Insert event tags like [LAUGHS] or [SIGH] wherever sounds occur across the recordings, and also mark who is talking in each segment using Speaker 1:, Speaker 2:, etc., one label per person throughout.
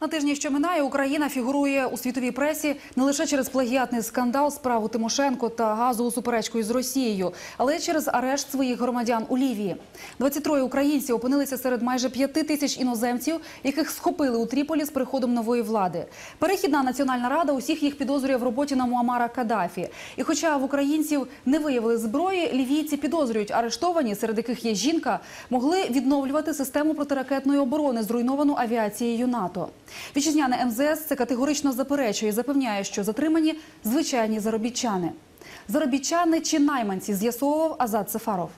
Speaker 1: На тижні, що минає, Україна фігурує у світовій пресі не лише через плагіатний скандал справу Тимошенко та газову суперечку із Росією, але й через арешт своїх громадян у Лівії. 23 українці опинилися серед майже п'яти тисяч іноземців, яких схопили у Тріполі з приходом нової влади. Перехідна національна рада усіх їх підозрює в роботі на Муамара Каддафі. І хоча в українців не виявили зброї, лівійці підозрюють арештовані, серед яких є жінка, могли відновлювати систему протиракетної оборони, зруйновану авіацією НАТО. Вітчизняне МЗС це категорично заперечує запевняє, що затримані звичайні заробітчани. Заробітчани чи найманці з'ясовував Азат Сефаров.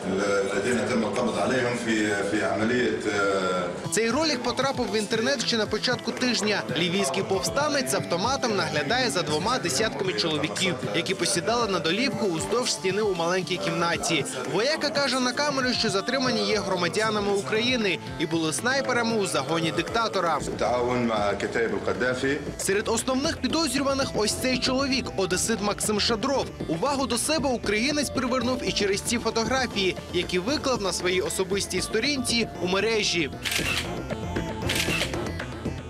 Speaker 2: مجموعة من القناصة الذين تم القبض عليهم في في عملية آه،
Speaker 3: Цей ролик потрапив в інтернет ще на початку тижня. Лівійський повстанець з автоматом наглядає за двома десятками чоловіків, які посідали на долівку уздовж стіни у маленькій кімнаті. Вояка каже на камеру, що затримані є громадянами України і були снайперами у загоні диктатора.
Speaker 2: بالتعاون مع كتائب القذافي
Speaker 3: Серед основних підозрюваних ось цей чоловік, одесит Максим Шадров. Увагу до себе українець привернув і через ці фотографії, які виклав на своїй особистій сторінці у мережі.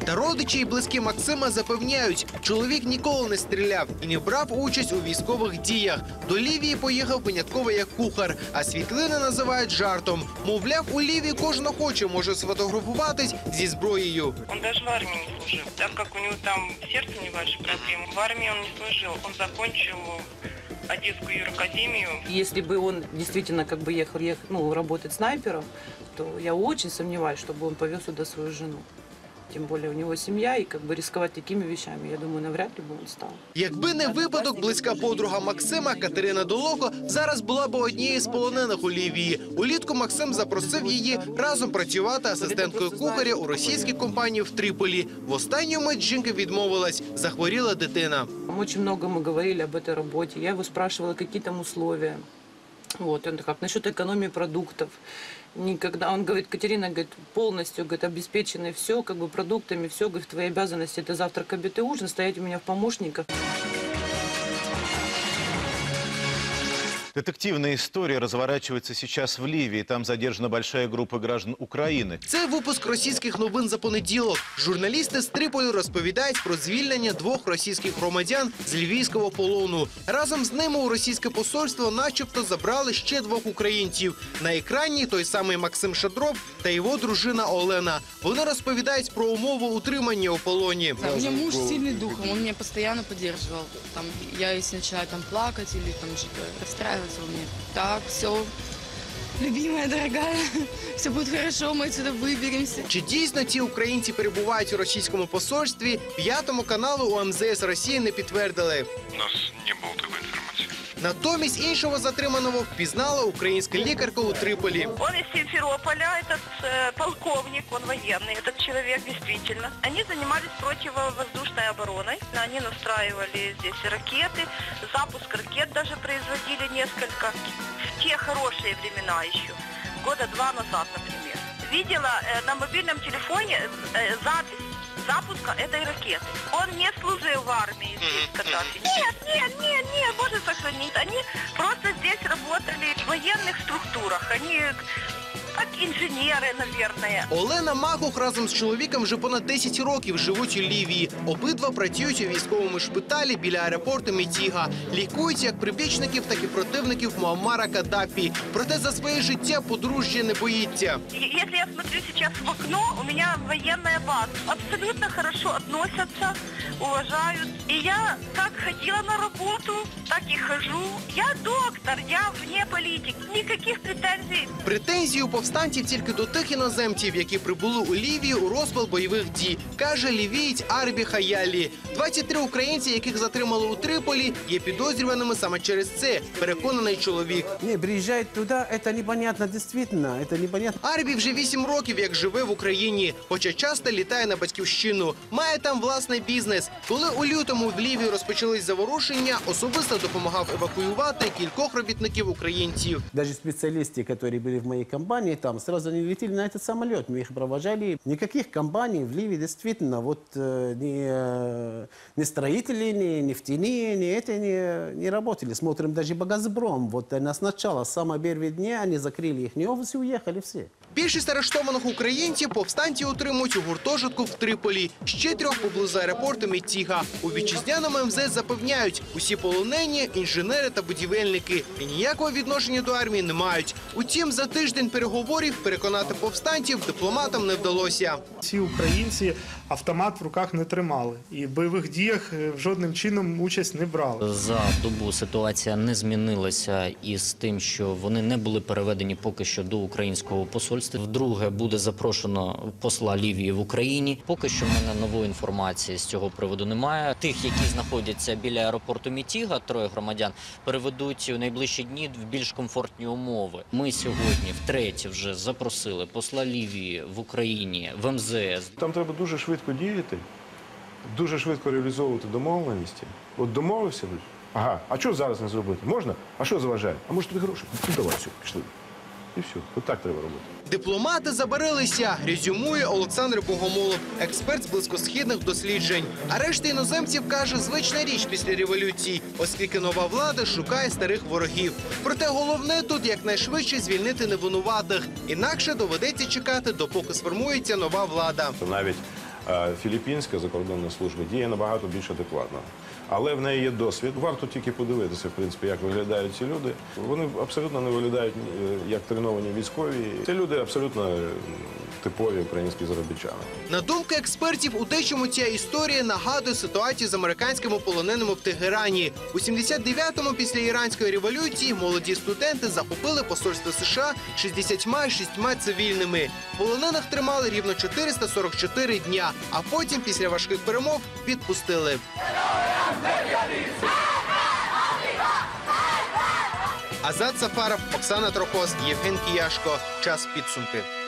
Speaker 3: Та родичі і близькі Максима запевняють, чоловік ніколи не стріляв і не брав участь у військових діях. До Лівії поїхав винятково як кухар, а світлини називають жартом. Мовляв, у Лівії кожен охоче може сфотографуватись зі зброєю.
Speaker 4: Он даже в армии не служил, так как у него там сердце небольшие проблемы. В армии он не служил, он закончил Одесскую юракадемию.
Speaker 5: Если бы он действительно как бы ехал, ехал ну, работать снайпером, то я очень сомневаюсь, чтобы он повез сюда свою жену. Тем более у него семья, и как бы рисковать такими вещами, я думаю, навряд ли бы он стал.
Speaker 3: Якби не випадок, близька подруга Максима Катерина Долого зараз була б однією з полонених у Лівії. Улітку Максим запросив її разом працювати асистенткою кухаря у російській компанії в Тріполі. В останню мить жінка відмовилась, захворіла дитина.
Speaker 5: Очень много мы говорили об этой работе. Я его спрашивала, какие там условия. Вот, он как насчет экономии продуктов. Никогда, он говорит, Катерина, говорит, полностью, говорит, обеспечены все, как бы продуктами, все, говорит, твои обязанности, это завтрак, обед и ужин, стоять у меня в помощниках.
Speaker 6: Детективная история разворачивается сейчас в Ливии. Там задержана большая группа граждан Украины.
Speaker 3: Це випуск російських новин за понеділок. Журналісти з Триполі розповідають про звільнення двох російських громадян з львівського полону. Разом з ними у російське посольство, начебто, забрали ще двох українців. На екрані той самий Максим Шадров та його дружина Олена. Вони розповідають про умови утримання у полоні.
Speaker 7: У меня муж сильный духом, он меня постоянно поддерживал. Там, я если начинаю там плакать или там что-то расстраиваться, он мне так, все, любимая, дорогая, [LAUGHS] все будет хорошо, мы отсюда выберемся.
Speaker 3: Чи дійсно ці українці перебувають у російському посольстві? П'ятому каналу у МЗС Росії не підтвердили.
Speaker 8: У нас не было такой информации.
Speaker 3: Натомість іншого затриманого впізнала українська лікарка у Триполі.
Speaker 4: Он из Симферополя, этот э, полковник, он военный, этот человек действительно. Они занимались противовоздушной обороной. Они настраивали здесь ракеты, запуск ракет даже производили несколько. В те хорошие времена еще, года два назад, например. Видела э, на мобильном телефоне э, запись запуска этой ракеты. Он не служил в армии здесь, Каддафи. Нет, нет, нет, нет, боже сохранить. Они просто здесь работали в военных структурах. Они как инженеры, наверное.
Speaker 3: Олена Макух разом з чоловіком вже понад 10 років живуть у Лівії. Обидва працюють у військовому шпиталі біля аеропорту Мітіга. Лікують як прибічників, так і противників Муаммара Каддафі. Проте за своє життя подружжя не боїться.
Speaker 4: Если я смотрю сейчас в окно, у меня военная база. Абсолютно хорошо относятся, уважают. И я как ходила на работу, так и хожу. Я доктор, я вне политики. Никаких претензий.
Speaker 3: Претензії у повстанців тільки до тих іноземців, які прибули у Лівію у розпал бойових дій, каже лівієць Арбі Хаялі. 23 українці, яких затримали у Триполі, є підозрюваними саме через це. Переконаний чоловік.
Speaker 9: Не, приезжать туда, это непонятно, действительно, это непонятно.
Speaker 3: Арбі вже 8 років, як живе в Україні, хоча часто літає на батьківщину. Має там власний бізнес. Коли у лютому в Лівії розпочались заворушення, особисто допомагав евакуювати кількох робітників українців.
Speaker 9: Даже специалисты, которые были в моей компании, Италии, там сразу они летели на этот самолет, мы их провожали. Никаких компаний в Ливии действительно, вот э, ни, э, ни строители, ни нефтяные, ни это не, не работали. Смотрим даже по «Газпром». Вот они сначала, с самого первого дня, они закрыли их офис и уехали все.
Speaker 3: Більшість арештованих українців повстанці утримують у гуртожитку в Триполі. Ще трьох поблизу аеропорту Меттіга. У вітчизняному МЗС запевняють, усі полонені – інженери та будівельники. І ніякого відношення до армії не мають. Утім, за тиждень переговорів переконати повстанців дипломатам не вдалося.
Speaker 10: Всі українці автомат в руках не тримали і в бойових діях е, жодним чином участь не брали.
Speaker 11: За добу ситуація не змінилася із тим, що вони не були переведені поки що до українського посольства. Вдруге буде запрошено посла Лівії в Україні. Поки що в мене нової інформації з цього приводу немає. Тих, які знаходяться біля аеропорту Мітіга, троє громадян переведуть у найближчі дні в більш комфортні умови. Ми сьогодні втретє вже запросили посла Лівії в Україні в МЗС.
Speaker 12: Там треба дуже швидко діяти, дуже швидко реалізовувати домовленості. От домовився ви. Ага, а що зараз не зробити? Можна? А що заважає? А може тобі гроші? Ну давай, все, пішли. І все. От так треба робити.
Speaker 3: Дипломати забарилися, резюмує Олександр Богомолов, експерт з близькосхідних досліджень. А решта іноземців каже, звична річ після революції, оскільки нова влада шукає старих ворогів. Проте головне тут якнайшвидше звільнити невинуватих. Інакше доведеться чекати, допоки сформується нова влада.
Speaker 12: Навіть філіппінська закордонна служба діє набагато більш адекватно. Але в неї є досвід. Варто тільки подивитися, в принципі, як виглядають ці люди. Вони абсолютно не виглядають е, як треновані військові. Це люди абсолютно е, типові українські заробітчани.
Speaker 3: На думку експертів, у дечому ця історія нагадує ситуацію з американськими полоненими в Тегерані. У 79-му після іранської революції молоді студенти захопили посольство США 66 цивільними. Полонених тримали рівно 444 дня, а потім, після важких перемов, відпустили. Азат Сафаров, Оксана Трохоз, Євген Кіяшко. Час підсумки.